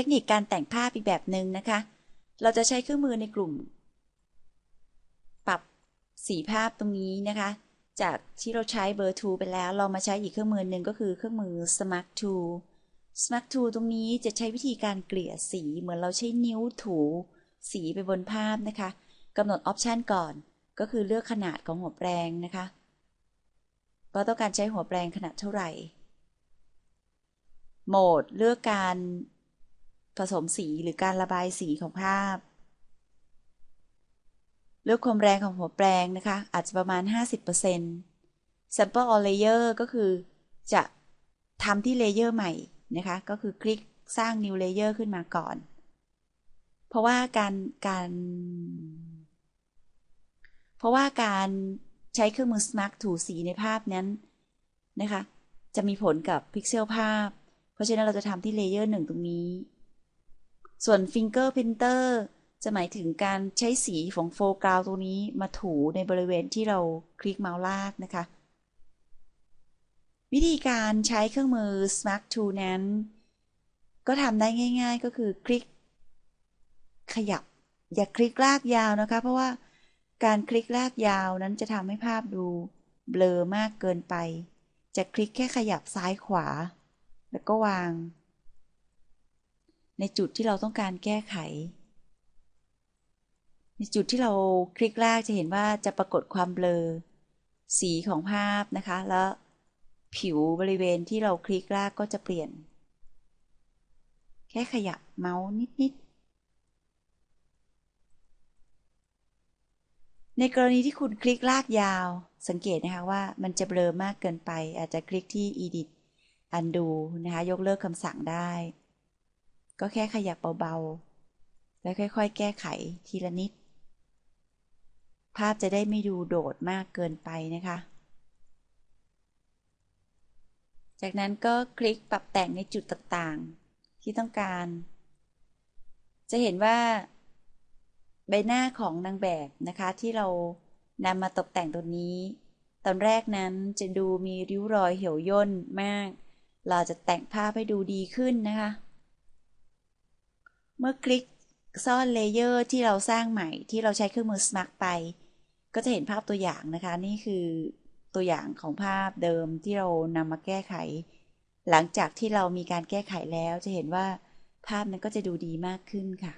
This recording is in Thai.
เทคนิคการแต่งภาพอีกแบบหนึ่งนะคะ เราจะใช้เครื่องมือในกลุ่ม ปรับสีภาพตรงนี้นะคะ จากที่เราใช้เบอร์ 2 ไปแล้ว เรามาใช้อีกเครื่องมือหนึ่งก็คือเครื่องมือ Smart Tool Smart Tool ตรงนี้จะใช้วิธีการเกลี่ยสีเหมือนเราใช้นิ้วถูสีไปบนภาพนะคะกำหนดออปชันก่อน ก็คือเลือกขนาดของหัวแปรงนะคะว่าต้องการใช้หัวแปรงขนาดเท่าไหร่ โหมดเลือกการ ผสมสีหรือการระบายสีของภาพเลือกความแรงของหัวแปรงนะคะ อาจจะประมาณ 50% Sample all layer ก็คือจะทำที่เลเยอร์ใหม่นะคะ ก็คือคลิกสร้าง new layer ขึ้นมาก่อน เพราะว่าการการ เพราะว่าการใช้เครื่องมือ Smart ถูสีในภาพนั้นนะคะ จะมีผลกับพิกเซลภาพ เพราะฉะนั้นเราจะทำที่เลเยอร์หนึ่งตรงนี้ ส่วน Finger Printer จะหมายถึงการใช้สีของโฟกราวตรงนี้มาถูในบริเวณที่เราคลิกเมาส์ลากนะคะ วิธีการใช้เครื่องมือ Smart Tool นั้น ก็ทำได้ง่าย ๆ ก็คือคลิก ขยับ อย่าคลิกลากยาวนะคะ เพราะว่าการคลิกลากยาวนั้นจะทำให้ภาพดูเบลอมากเกินไป จะคลิกแค่ขยับซ้ายขวา แล้วก็วาง ในจุดที่เราต้องการแก้ไข ในจุดที่เราคลิกลากจะเห็นว่าจะปรากฏความเบลอ สีของภาพนะคะ แล้วผิวบริเวณที่เราคลิกลากก็จะเปลี่ยน แค่ขยับเมาส์นิด ๆ ในกรณีที่คุณคลิกลากยาว สังเกตนะคะว่ามันจะเบลอมากเกินไป อาจจะคลิกที่ edit undo นะคะ ยกเลิกคำสั่งได้ ก็แค่ขยับเบาๆ แล้วค่อยๆ แก้ไขทีละนิด ภาพจะได้ไม่ดูโดดมากเกินไปนะคะ จากนั้นก็คลิกปรับแต่งในจุดต่างๆ ที่ต้องการ จะเห็นว่าใบหน้าของนางแบบนะคะที่เรานำมาตกแต่งตัวนี้ ตอนแรกนั้นจะดูมีริ้วรอยเหี่ยวย่นมาก เราจะแต่งภาพให้ดูดีขึ้นนะคะ เมื่อคลิกซ่อนเลเยอร์ที่เราสร้างใหม่ที่เราใช้เครื่องมือสมัครไป ก็จะเห็นภาพตัวอย่างนะคะ นี่คือตัวอย่างของภาพเดิมที่เรานำมาแก้ไข หลังจากที่เรามีการแก้ไขแล้วจะเห็นว่าภาพนั้นก็จะดูดีมากขึ้นค่ะ